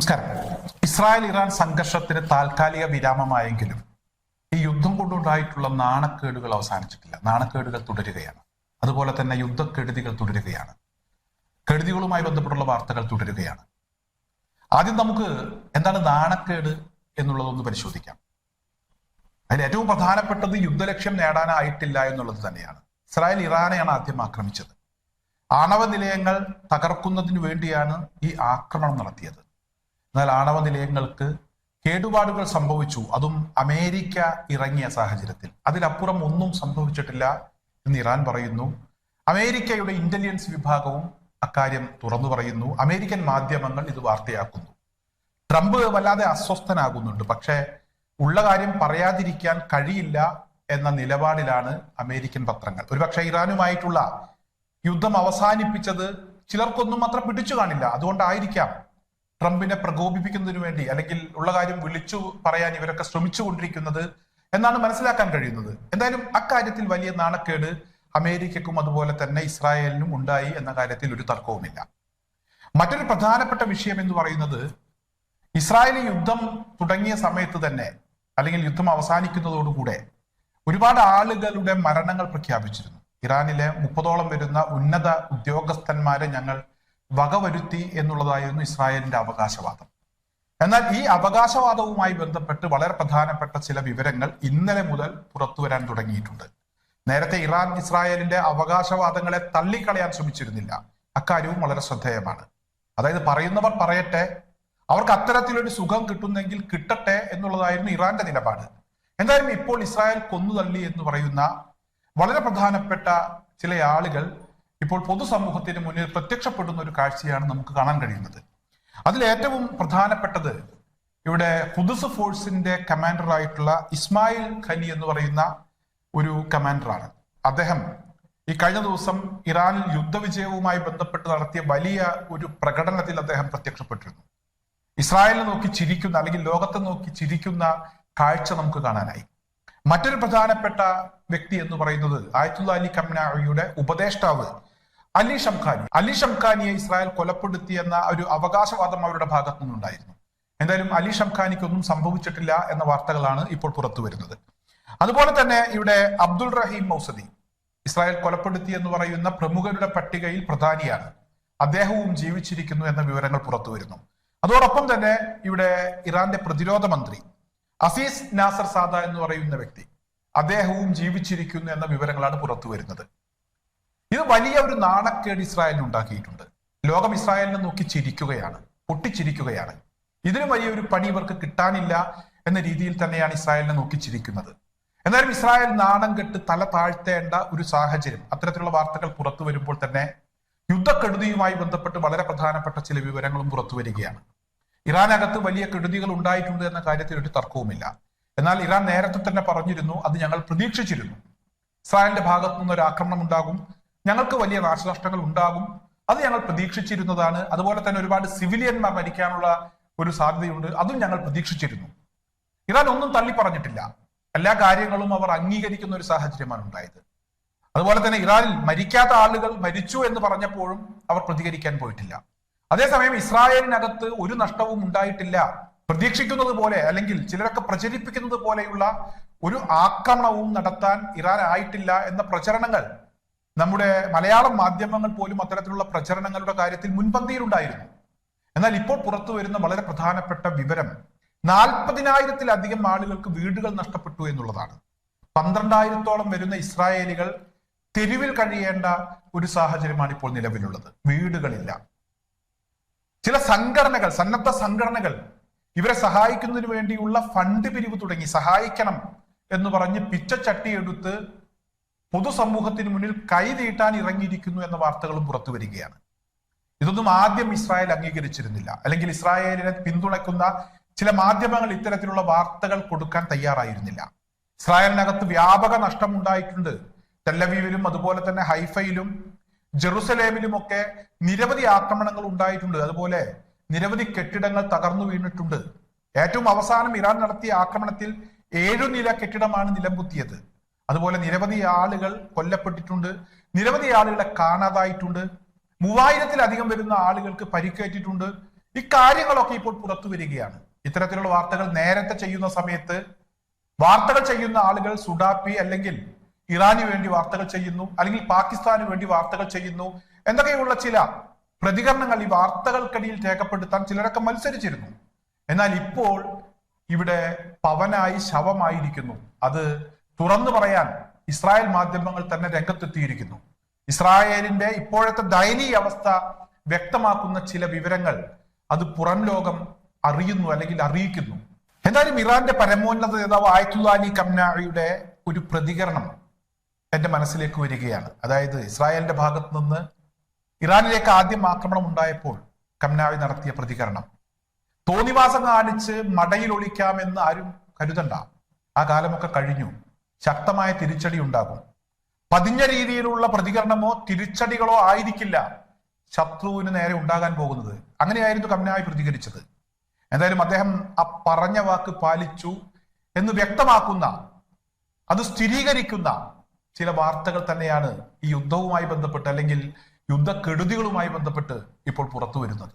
നമസ്കാരം. Israel Iran സംഘർഷത്തിന് താൽക്കാലിക വിരാമമായെങ്കിലും ഈ യുദ്ധം കൊണ്ടുണ്ടായിട്ടുള്ള നാണക്കേടുകൾ അവസാനിച്ചിട്ടില്ല. നാണക്കേടുകൾ തുടരുകയാണ്. അതുപോലെ തന്നെ യുദ്ധക്കെടുതികൾ തുടരുകയാണ്. കെടുതികളുമായി ബന്ധപ്പെട്ടുള്ള വാർത്തകൾ തുടരുകയാണ്. ആദ്യം നമുക്ക് എന്താണ് നാണക്കേട് എന്നുള്ളതൊന്ന് പരിശോധിക്കാം. അതിൽ ഏറ്റവും പ്രധാനപ്പെട്ടത് യുദ്ധലക്ഷ്യം നേടാനായിട്ടില്ല എന്നുള്ളത് തന്നെയാണ്. ഇസ്രായേൽ ഇറാനെയാണ് ആദ്യം ആക്രമിച്ചത്. ആണവ നിലയങ്ങൾ തകർക്കുന്നതിന് വേണ്ടിയാണ് ഈ ആക്രമണം നടത്തിയത്. എന്നാൽ ആണവ നിലയങ്ങൾക്ക് കേടുപാടുകൾ സംഭവിച്ചു. അതും അമേരിക്ക ഇറങ്ങിയ സാഹചര്യത്തിൽ. അതിലപ്പുറം ഒന്നും സംഭവിച്ചിട്ടില്ല എന്ന് ഇറാൻ പറയുന്നു. അമേരിക്കയുടെ ഇന്റലിജൻസ് വിഭാഗവും അക്കാര്യം തുറന്നു പറയുന്നു. അമേരിക്കൻ മാധ്യമങ്ങൾ ഇത് വാർത്തയാക്കുന്നു. ട്രംപ് വല്ലാതെ അസ്വസ്ഥനാകുന്നുണ്ട്. പക്ഷേ ഉള്ള കാര്യം പറയാതിരിക്കാൻ കഴിയില്ല എന്ന നിലപാടിലാണ് അമേരിക്കൻ പത്രങ്ങൾ. ഒരുപക്ഷെ ഇറാനുമായിട്ടുള്ള യുദ്ധം അവസാനിപ്പിച്ചത് ചിലർക്കൊന്നും അത്ര പിടിച്ചു കാണില്ല. അതുകൊണ്ടായിരിക്കാം ട്രംപിനെ പ്രകോപിപ്പിക്കുന്നതിന് വേണ്ടി അല്ലെങ്കിൽ ഉള്ള കാര്യം വിളിച്ചു പറയാൻ ഇവരൊക്കെ ശ്രമിച്ചുകൊണ്ടിരിക്കുന്നത് എന്നാണ് മനസ്സിലാക്കാൻ കഴിയുന്നത്. എന്തായാലും അക്കാര്യത്തിൽ വലിയ നാണക്കേട് അമേരിക്കക്കും അതുപോലെ തന്നെ ഇസ്രായേലിനും ഉണ്ടായി എന്ന കാര്യത്തിൽ ഒരു തർക്കവുമില്ല. മറ്റൊരു പ്രധാനപ്പെട്ട വിഷയം എന്ന് പറയുന്നത് ഇസ്രായേൽ യുദ്ധം തുടങ്ങിയ സമയത്ത് തന്നെ അല്ലെങ്കിൽ യുദ്ധം അവസാനിക്കുന്നതോടുകൂടെ ഒരുപാട് ആളുകളുടെ മരണങ്ങൾ പ്രഖ്യാപിച്ചിരുന്നു. ഇറാനിലെ മുപ്പതോളം വരുന്ന ഉന്നത ഉദ്യോഗസ്ഥന്മാരെ ഞങ്ങൾ വകവരുത്തി എന്നുള്ളതായിരുന്നു ഇസ്രായേലിന്റെ അവകാശവാദം. എന്നാൽ ഈ അവകാശവാദവുമായി ബന്ധപ്പെട്ട് വളരെ പ്രധാനപ്പെട്ട ചില വിവരങ്ങൾ ഇന്നലെ മുതൽ പുറത്തു വരാൻ തുടങ്ങിയിട്ടുണ്ട്. നേരത്തെ ഇറാൻ ഇസ്രായേലിന്റെ അവകാശവാദങ്ങളെ തള്ളിക്കളയാൻ ശ്രമിച്ചിരുന്നില്ല. അക്കാര്യവും വളരെ ശ്രദ്ധേയമാണ്. അതായത് പറയുന്നവർ പറയട്ടെ അവർക്ക് അത്തരത്തിലൊരു സുഖം കിട്ടുന്നെങ്കിൽ കിട്ടട്ടെ എന്നുള്ളതായിരുന്നു ഇറാന്റെ നിലപാട്. എന്തായാലും ഇപ്പോൾ ഇസ്രായേൽ കൊന്നു തള്ളി എന്ന് പറയുന്ന വളരെ പ്രധാനപ്പെട്ട ചില ആളുകൾ ഇപ്പോൾ പൊതുസമൂഹത്തിന് മുന്നിൽ പ്രത്യക്ഷപ്പെടുന്ന ഒരു കാഴ്ചയാണ് നമുക്ക് കാണാൻ കഴിയുന്നത്. അതിലേറ്റവും പ്രധാനപ്പെട്ടത് ഇവിടെ കുദുസ് ഫോഴ്സിന്റെ കമാൻഡർ ആയിട്ടുള്ള ഇസ്മായിൽ ഖനി എന്ന് പറയുന്ന ഒരു കമാൻഡറാണ്. അദ്ദേഹം ഈ കഴിഞ്ഞ ദിവസം ഇറാനിൽ യുദ്ധവിജയവുമായി ബന്ധപ്പെട്ട് നടത്തിയ വലിയ ഒരു പ്രകടനത്തിൽ അദ്ദേഹം പ്രത്യക്ഷപ്പെട്ടിരുന്നു. ഇസ്രായേലിനെ നോക്കി ചിരിക്കുന്ന അല്ലെങ്കിൽ ലോകത്തെ നോക്കി ചിരിക്കുന്ന കാഴ്ച നമുക്ക് കാണാനായി. മറ്റൊരു പ്രധാനപ്പെട്ട വ്യക്തി എന്ന് പറയുന്നത് ആയത്തുള്ള അലി കംനായുടെ ഉപദേഷ്ടാവ് അലി ഷംഖാനി. അലി ഷംഖാനിയെ ഇസ്രായേൽ കൊലപ്പെടുത്തിയെന്ന ഒരു അവകാശവാദം അവരുടെ ഭാഗത്തു നിന്നുണ്ടായിരുന്നു. എന്തായാലും അലി ഷംഖാനിക്കൊന്നും സംഭവിച്ചിട്ടില്ല എന്ന വാർത്തകളാണ് ഇപ്പോൾ പുറത്തു വരുന്നത്. അതുപോലെ തന്നെ ഇവിടെ അബ്ദുൾ റഹീം മൗസദി ഇസ്രായേൽ കൊലപ്പെടുത്തി എന്ന് പറയുന്ന പ്രമുഖരുടെ പട്ടികയിൽ പ്രധാനിയാണ്. അദ്ദേഹവും ജീവിച്ചിരിക്കുന്നു എന്ന വിവരങ്ങൾ പുറത്തു വരുന്നു. അതോടൊപ്പം തന്നെ ഇവിടെ ഇറാന്റെ പ്രതിരോധ മന്ത്രി അസീസ് നാസർ സാദ എന്ന് പറയുന്ന വ്യക്തി അദ്ദേഹവും ജീവിച്ചിരിക്കുന്നു എന്ന വിവരങ്ങളാണ് പുറത്തു വരുന്നത്. ഇത് വലിയ ഒരു നാണക്കേട് ഇസ്രായേലിന് ഉണ്ടാക്കിയിട്ടുണ്ട്. ലോകം ഇസ്രായേലിനെ നോക്കി ചിരിക്കുകയാണ് പൊട്ടിച്ചിരിക്കുകയാണ്. ഇതിന് വലിയൊരു പണി ഇവർക്ക് കിട്ടാനില്ല എന്ന രീതിയിൽ തന്നെയാണ് ഇസ്രായേലിനെ നോക്കി ചിരിക്കുന്നത്. എന്നാലും ഇസ്രായേൽ നാണം കെട്ട് തല താഴ്ത്തേണ്ട ഒരു സാഹചര്യം അത്തരത്തിലുള്ള വാർത്തകൾ പുറത്തു വരുമ്പോൾ തന്നെ യുദ്ധക്കെടുതിയുമായി ബന്ധപ്പെട്ട് വളരെ പ്രധാനപ്പെട്ട ചില വിവരങ്ങളും പുറത്തു വരികയാണ്. ഇറാനകത്ത് വലിയ കെടുതികൾ ഉണ്ടായിട്ടുണ്ട് എന്ന കാര്യത്തിൽ ഒരു തർക്കവുമില്ല. എന്നാൽ ഇറാൻ നേരത്തെ തന്നെ പറഞ്ഞിരുന്നു അത് ഞങ്ങൾ പ്രതീക്ഷിച്ചിരുന്നു. ഇസ്രായേലിന്റെ ഭാഗത്തു നിന്ന് ഒരു ആക്രമണം ഉണ്ടാകും ഞങ്ങൾക്ക് വലിയ നാശനഷ്ടങ്ങൾ ഉണ്ടാകും. അത് ഞങ്ങൾ പ്രതീക്ഷിച്ചിരുന്നതാണ്. അതുപോലെ തന്നെ ഒരുപാട് സിവിലിയന്മാർ മരിക്കാനുള്ള ഒരു സാധ്യതയുണ്ട്. അതും ഞങ്ങൾ പ്രതീക്ഷിച്ചിരുന്നു. ഇറാൻ ഒന്നും തള്ളി പറഞ്ഞിട്ടില്ല. എല്ലാ കാര്യങ്ങളും അവർ അംഗീകരിക്കുന്ന ഒരു സാഹചര്യമാണ് ഉണ്ടായത്. അതുപോലെ തന്നെ ഇറാനിൽ മരിക്കാത്ത ആളുകൾ മരിച്ചു എന്ന് പറഞ്ഞപ്പോഴും അവർ പ്രതികരിക്കാൻ പോയിട്ടില്ല. അതേസമയം ഇസ്രായേലിനകത്ത് ഒരു നഷ്ടവും ഉണ്ടായിട്ടില്ല. പ്രതീക്ഷിക്കുന്നത് പോലെ അല്ലെങ്കിൽ ചിലരൊക്കെ പ്രചരിപ്പിക്കുന്നത് പോലെയുള്ള ഒരു ആക്രമണവും നടത്താൻ ഇറാൻ ആയിട്ടില്ല എന്ന പ്രചരണങ്ങൾ നമ്മുടെ മലയാളം മാധ്യമങ്ങൾ പോലും അത്തരത്തിലുള്ള പ്രചരണങ്ങളുടെ കാര്യത്തിൽ മുൻപന്തിയിലുണ്ടായിരുന്നു. എന്നാൽ ഇപ്പോൾ പുറത്തു വരുന്ന വളരെ പ്രധാനപ്പെട്ട വിവരം നാൽപ്പതിനായിരത്തിലധികം ആളുകൾക്ക് വീടുകൾ നഷ്ടപ്പെട്ടു എന്നുള്ളതാണ്. പന്ത്രണ്ടായിരത്തോളം വരുന്ന ഇസ്രായേലികൾ തെരുവിൽ കഴിയേണ്ട ഒരു സാഹചര്യമാണ് ഇപ്പോൾ നിലവിലുള്ളത്. വീടുകളില്ല. ചില സംഘടനകൾ സന്നദ്ധ സംഘടനകൾ ഇവരെ സഹായിക്കുന്നതിന് വേണ്ടിയുള്ള ഫണ്ട് പിരിവ് തുടങ്ങി സഹായിക്കണം എന്ന് പറഞ്ഞ് പിച്ചച്ചട്ടി എടുത്ത് പൊതുസമൂഹത്തിന് മുന്നിൽ കൈ നീട്ടാൻ ഇറങ്ങിയിരിക്കുന്നു എന്ന വാർത്തകളും പുറത്തു വരികയാണ്. ഇതൊന്നും ആദ്യം ഇസ്രായേൽ അംഗീകരിച്ചിരുന്നില്ല. അല്ലെങ്കിൽ ഇസ്രായേലിനെ പിന്തുണയ്ക്കുന്ന ചില മാധ്യമങ്ങൾ ഇത്തരത്തിലുള്ള വാർത്തകൾ കൊടുക്കാൻ തയ്യാറായിരുന്നില്ല. ഇസ്രായേലിനകത്ത് വ്യാപക നഷ്ടമുണ്ടായിട്ടുണ്ട്. ടെല്ലവീവിലും അതുപോലെ തന്നെ ഹൈഫയിലും ജെറുസലേമിലും ഒക്കെ നിരവധി ആക്രമണങ്ങൾ ഉണ്ടായിട്ടുണ്ട്. അതുപോലെ നിരവധി കെട്ടിടങ്ങൾ തകർന്നു വീണിട്ടുണ്ട്. ഏറ്റവും അവസാനം ഇറാൻ നടത്തിയ ആക്രമണത്തിൽ ഏഴു നില കെട്ടിടമാണ് നിലംപൊത്തിയത്. അതുപോലെ നിരവധി ആളുകൾ കൊല്ലപ്പെട്ടിട്ടുണ്ട്. നിരവധി ആളുകളെ കാണാതായിട്ടുണ്ട്. മൂവായിരത്തിലധികം വരുന്ന ആളുകൾക്ക് പരിക്കേറ്റിട്ടുണ്ട്. ഇക്കാര്യങ്ങളൊക്കെ ഇപ്പോൾ പുറത്തു വരികയാണ്. ഇത്തരത്തിലുള്ള വാർത്തകൾ നേരത്തെ ചെയ്യുന്ന സമയത്ത് വാർത്തകൾ ചെയ്യുന്ന ആളുകൾ സുഡാപ്പി അല്ലെങ്കിൽ ഇറാന് വേണ്ടി വാർത്തകൾ ചെയ്യുന്നു അല്ലെങ്കിൽ പാകിസ്ഥാന് വേണ്ടി വാർത്തകൾ ചെയ്യുന്നു എന്തൊക്കെയുള്ള ചില പ്രതികരണങ്ങൾ ഈ വാർത്തകൾക്കിടയിൽ രേഖപ്പെടുത്താൻ ചിലരൊക്കെ മത്സരിച്ചിരുന്നു. എന്നാൽ ഇപ്പോൾ ഇവിടെ പവനായി ശവമായിരിക്കുന്നു. അത് തുറന്നു പറയാൻ ഇസ്രായേൽ മാധ്യമങ്ങൾ തന്നെ രംഗത്തെത്തിയിരിക്കുന്നു. ഇസ്രായേലിന്റെ ഇപ്പോഴത്തെ ദയനീയ അവസ്ഥ വ്യക്തമാക്കുന്ന ചില വിവരങ്ങൾ അത് പുറം ലോകം അറിയുന്നു അല്ലെങ്കിൽ അറിയിക്കുന്നു. എന്തായാലും ഇറാന്റെ പരമോന്നത നേതാവ് ആയത്തുള്ള അലി കംനാഴിയുടെ ഒരു പ്രതികരണം എന്റെ മനസ്സിലേക്ക് വരികയാണ്. അതായത് ഇസ്രായേലിന്റെ ഭാഗത്ത് നിന്ന് ഇറാനിലേക്ക് ആദ്യം ആക്രമണം ഉണ്ടായപ്പോൾ കംനാഴി നടത്തിയ പ്രതികരണം. തോന്നിവാസം കാണിച്ച് മടയിൽ ഒളിക്കാമെന്ന് ആരും കരുതണ്ട. ആ കാലമൊക്കെ കഴിഞ്ഞു. ശക്തമായ തിരിച്ചടി ഉണ്ടാകും. പതിഞ്ഞ രീതിയിലുള്ള പ്രതികരണമോ തിരിച്ചടികളോ ആയിരിക്കില്ല ശത്രുവിന് നേരെ ഉണ്ടാകാൻ പോകുന്നത്. അങ്ങനെയായിരുന്നു കമ്നായി പ്രതികരിച്ചത്. എന്തായാലും അദ്ദേഹം ആ പറഞ്ഞ വാക്ക് പാലിച്ചു എന്ന് വ്യക്തമാക്കുന്ന അത് സ്ഥിരീകരിക്കുന്ന ചില വാർത്തകൾ തന്നെയാണ് ഈ യുദ്ധവുമായി ബന്ധപ്പെട്ട് അല്ലെങ്കിൽ യുദ്ധക്കെടുതികളുമായി ബന്ധപ്പെട്ട് ഇപ്പോൾ പുറത്തു വരുന്നത്